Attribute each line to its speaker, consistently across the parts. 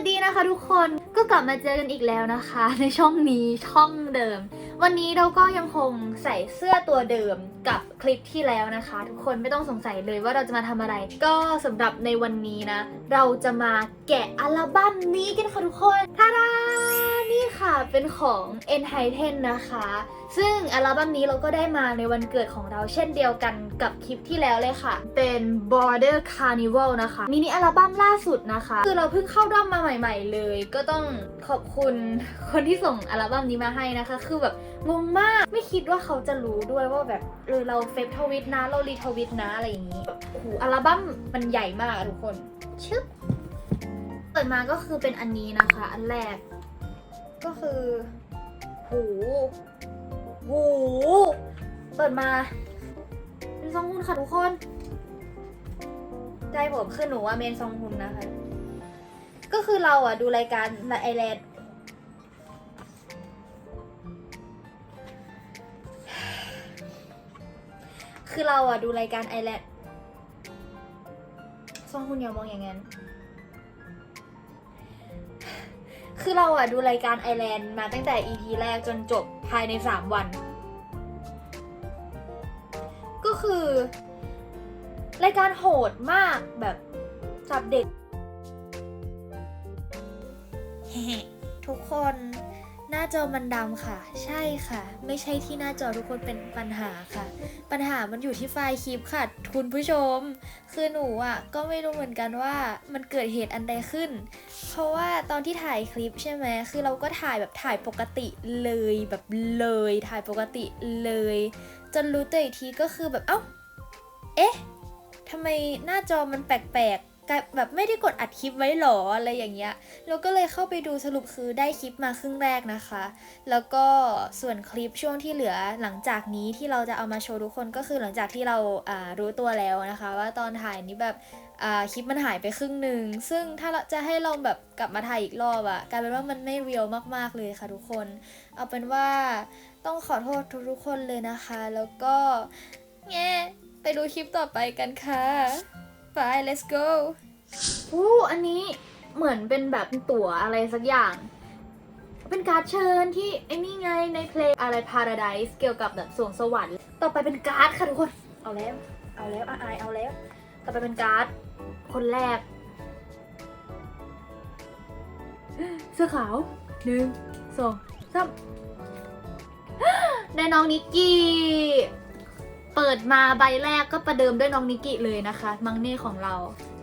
Speaker 1: วัสดีนะคะทุกคนก็กลับมาเจอกันอีกแล้วนะคะ ในช่องนี้ช่องเดิม วันนี้เราก็ยังคงใส่เสื้อตัวเดิมกับคลิปที่แล้วนะคะ ทุกคนไม่ต้องสงสัยเลยว่าเราจะมาทำอะไร ก็สำหรับในวันนี้นะ เราจะมาแกะอัลบั้มนี้กันค่ะทุกคนทาดา นี่ค่ะเป็นของ e n h i t e n นะคะ ซึ่งอัลบั้มนี้เราก็ได้มาในวันเกิดของเราเช่นเดียวกันกับคลิปที่แล้วเลยค่ะ เป็น Border Carnival นะคะมินิอัลบั้มล่าสุดนะคะ คือเราเพิ่งเข้าด้อมมาใหม่ ๆ เลย ก็ต้องขอบคุณคนที่ส่งอัลบั้มนี้มาให้นะคะ คือแบบงงมากไม่คิดว่าเขาจะรู้ด้วยว่าแบบเออเราเฟซทวิตนะเรารีทวิตนะอะไรอย่างนี้แบบโอ้โหอัลบั้มมันใหญ่มากทุกคนชึบเปิดมาก็คือเป็นอันนี้นะคะ อันแรก ก็คือ หูโอ้โหเปิดมาเป็นซองฮุนค่ะทุกคน ใจผมคือหนูว่าเมนซองฮุนนะคะ ก็คือเราอะดูรายการไอแลนด์คือเราอะดูรายการไอแลนด์ซองฮุนอย่ามองอย่างนั้น คือเราอะดูรายการไอแลนด์มาตั้งแต่ EP แรกจนจบภายใน 3 วัน ก็คือ รายการโหดมากแบบจับเด็ก ทุกคน หน้าจอมันดำค่ะ ใช่ค่ะ ไม่ใช่ที่หน้าจอทุกคนเป็นปัญหาค่ะ ปัญหามันอยู่ที่ไฟล์คลิปค่ะ คุณผู้ชม คือหนูอะก็ไม่รู้เหมือนกันว่ามันเกิดเหตุอันใดขึ้น เพราะว่าตอนที่ถ่ายคลิปใช่ไหมคือเราก็ถ่ายแบบถ่ายปกติเลยแบบเลยถ่ายปกติเลย จนรู้ตัวอีกทีก็คือแบบเอ้า เอ๊ะทำไมหน้าจอมันแปลก กลายแบบไม่ได้กดอัดคลิปไว้หรออะไรอย่างเงี้ยเราก็เลยเข้าไปดูสรุปคือได้คลิปมาครึ่งแรกนะคะ แล้วก็ส่วนคลิปช่วงที่เหลือหลังจากนี้ที่เราจะเอามาโชว์ทุกคนก็คือหลังจากที่เราอ่ารู้ตัวแล้วนะคะ ว่าตอนถ่ายนี้แบบอ่าคลิปมันหายไปครึ่งหนึ่งซึ่งถ้าจะให้ลองแบบกลับมาถ่ายอีกรอบอะกลายเป็นว่ามันไม่เรียลมากๆเลยค่ะทุกคน เอาเป็นว่าต้องขอโทษทุกๆคนเลยนะคะ แล้วก็แง่ไปดูคลิปต่อไปกันค่ะไป let's go อู้อันนี้เหมือนเป็นแบบตั๋วอะไรสักอย่าง เป็นการ์ดเชิญที่ไอ้นี่ไงในเพลงอะไร Paradise เกี่ยวกับแบบสวงสวรรค์ ต่อไปเป็นการ์ดค่ะทุกคน เอาแล้ว เอาแล้วอายเอาแล้ว ต่อไปเป็นการ์ดคนแรก เสื้อขาวหนึ่งสองสามได้น้องนิกกี้ เปิดมาใบแรกก็ประเดิมด้วยน้องนิกกี้เลยนะคะ มังเน่ของเรา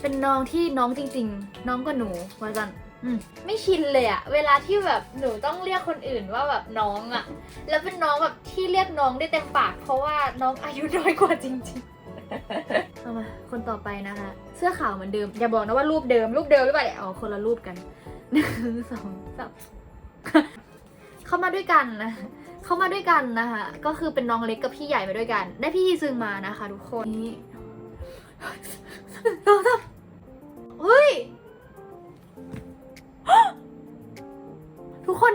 Speaker 1: เป็นน้องที่น้องจริง ๆ น้องก็หนูว่าจันอืมไม่ชินเลยอะเวลาที่แบบหนูต้องเรียกคนอื่นว่าแบบน้องอะแล้วเป็นน้องแบบที่เรียกน้องได้เต็มปาก เพราะว่าน้องอายุน้อยกว่าจริงๆเอามาคนต่อไปนะคะ เสื้อขาวเหมือนเดิมอย่าบอกนะว่ารูปเดิมรูปเดิมหรือเปล่าเนี่ยอ๋อคนละรูปกันหนึ่งสองสามเข้ามาด้วยกันนะเข้ามาด้วยกันนะคะก็คือเป็นน้องเล็กกับพี่ใหญ่มาด้วยกัน ได้พี่ยีซึงมานะคะ ทุกคนนี่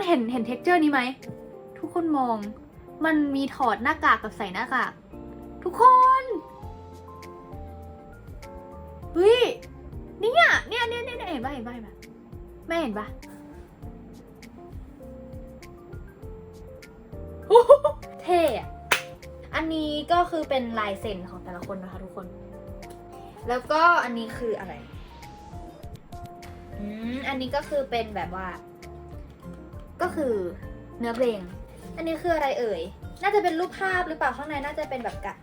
Speaker 1: คนเห็นเห็นเท็กเจอร์นี้ไหม ทุกคนมอง มันมีถอดหน้ากากกับใส่หน้ากาก ทุกคนเฮ้ยเนี่ยเนี่ยเนี่ยเนี่ยเห็นปะเห็นปะเห็นปะไม่เห็นปะเท่อะอันนี้ก็คือเป็นลายเซ็นของแต่ละคนนะคะทุกคน แล้วก็อันนี้คืออะไร อืม อันนี้ก็คือเป็นแบบว่า ก็คือเนื้อเพลง อันนี้คืออะไรเอ่ย น่าจะเป็นรูปภาพหรือเปล่าข้างในน่าจะเป็นแบบกะ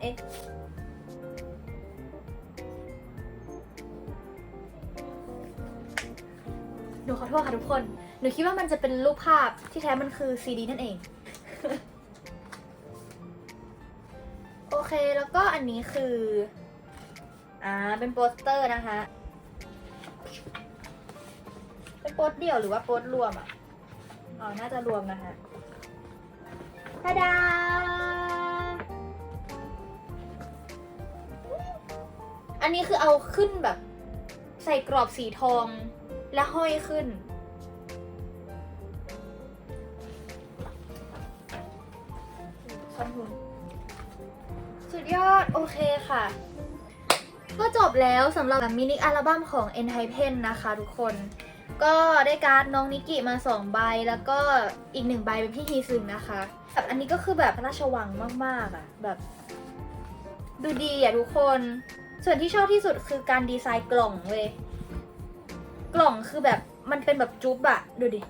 Speaker 1: เอ๊ะหนูขอโทษค่ะทุกคน หนูคิดว่ามันจะเป็นรูปภาพที่แท้มันคือซีดีนั่นเอง โอเคแล้วก็อันนี้คือ อ่า เป็นโปสเตอร์นะคะ โปสเดี่ยวหรือว่าโปสรวมอะ อ๋อ น่าจะรวมนะคะทาดา อันนี้คือเอาขึ้นแบบ ใส่กรอบสีทองและห้อยขึ้นซ่อนหุ่นสุดยอด โอเคค่ะ ก็จบแล้วสำหรับมินิอัลบั้มของ ENHYPEN นะคะทุกคน ก็ได้การ์ดน้องนิกิมา 2 ใบ แล้วก็อีกหนึ่งใบเป็นพี่ฮีซึงนะคะแบบอันนี้ก็คือแบบพระราชวังมาก ๆอะ่ะแบบ ดูดีอะทุกคน ส่วนที่ชอบที่สุดคือการดีไซน์กล่องเว้ยกล่องคือแบบมันเป็นแบบจุ๊บอะดูดิ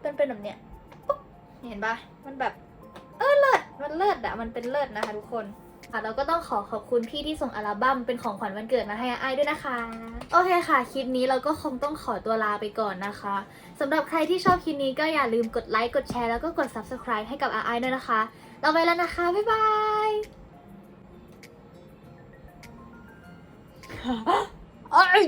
Speaker 1: เป็นเป็นแบบเนี้ยเห็นปะมันแบบ เออเลิศมันเลิศอะมันเป็นเลิศนะคะทุกคน ค่ะเราก็ต้องขอขอบคุณพี่ที่ส่งอัลบั้มเป็นของขวัญวันเกิดมาให้ไอายด้วยนะคะ โอเคค่ะ คลิปนี้เราก็คงต้องขอตัวลาไปก่อนนะคะสำหรับใครที่ชอบคลิปนี้ก็อย่าลืมกดไลค์กดแชร์แล้วก็กด subscribe ให้กับไอายด้วยนะคะ เราไปแล้วนะคะ บ๊ายบาย
Speaker 2: อ้ย